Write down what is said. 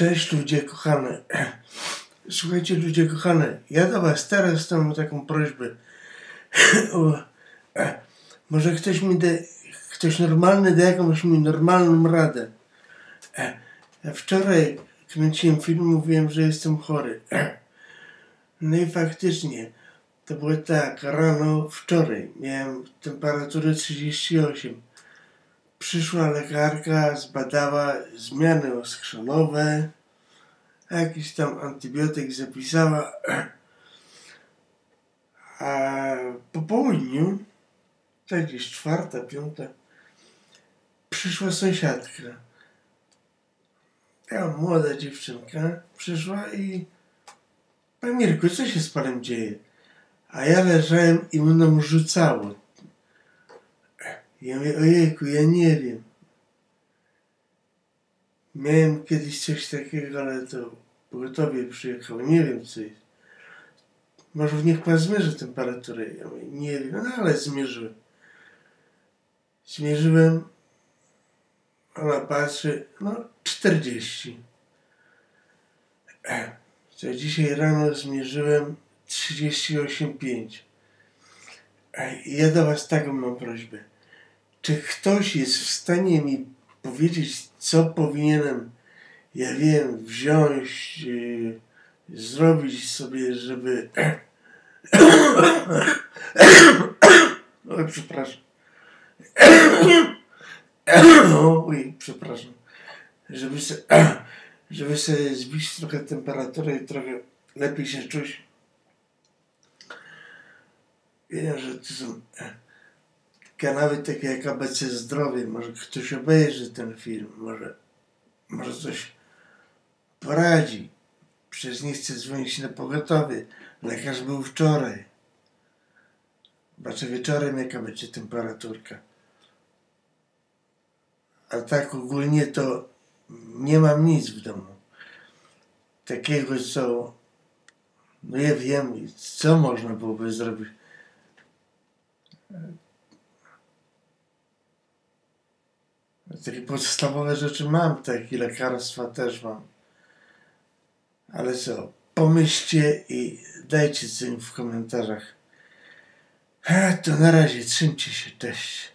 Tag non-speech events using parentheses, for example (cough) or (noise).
Cześć ludzie kochane. (clears throat) Słuchajcie ludzie kochane, ja do was teraz mam taką prośbę. (clears throat) O, może ktoś mi da, ktoś normalny da jakąś mi normalną radę. Ja wczoraj kręciłem film, mówiłem, że jestem chory. (clears throat) No i faktycznie, to było tak, rano wczoraj miałem temperaturę 38. Przyszła lekarka, zbadała zmiany oskrzonowe, jakiś tam antybiotyk zapisała, (clears throat) a po południu, tak gdzieś czwarta, piąta, przyszła sąsiadka. Ja, młoda dziewczynka, przyszła i Panie Mirku, co się z panem dzieje? A ja leżałem i mną rzucało. Ja mówię, ojejku, ja nie wiem. Miałem kiedyś coś takiego, ale to pogotowie przyjechało. Nie wiem, co jest. Może niech pan zmierzy temperaturę. Ja mówię, nie wiem, no ale zmierzyłem. Zmierzyłem. Ona patrzy, no 40. Co dzisiaj rano zmierzyłem 38,5. I ja do was taką mam prośbę. Czy ktoś jest w stanie mi powiedzieć, co powinienem, ja wiem, wziąć, yy, zrobić sobie, żeby... Oj, przepraszam. Oj, przepraszam. Żeby sobie, żeby sobie zbić trochę temperaturę i trochę lepiej się czuć. Wiem, że to są kanały takie jak ABC Zdrowie. Może ktoś obejrzy ten film, może, może coś poradzi. Przecież nie chcę dzwonić na pogotowie. Lekarz był wczoraj. Zobaczę wieczorem, jaka będzie temperaturka. A tak ogólnie to nie mam nic w domu. Takiego, co... No ja wiem, co można byłoby zrobić. Takie podstawowe rzeczy mam, takie lekarstwa też mam. Ale co, pomyślcie i dajcie coś w komentarzach. A, to na razie, trzymcie się, cześć.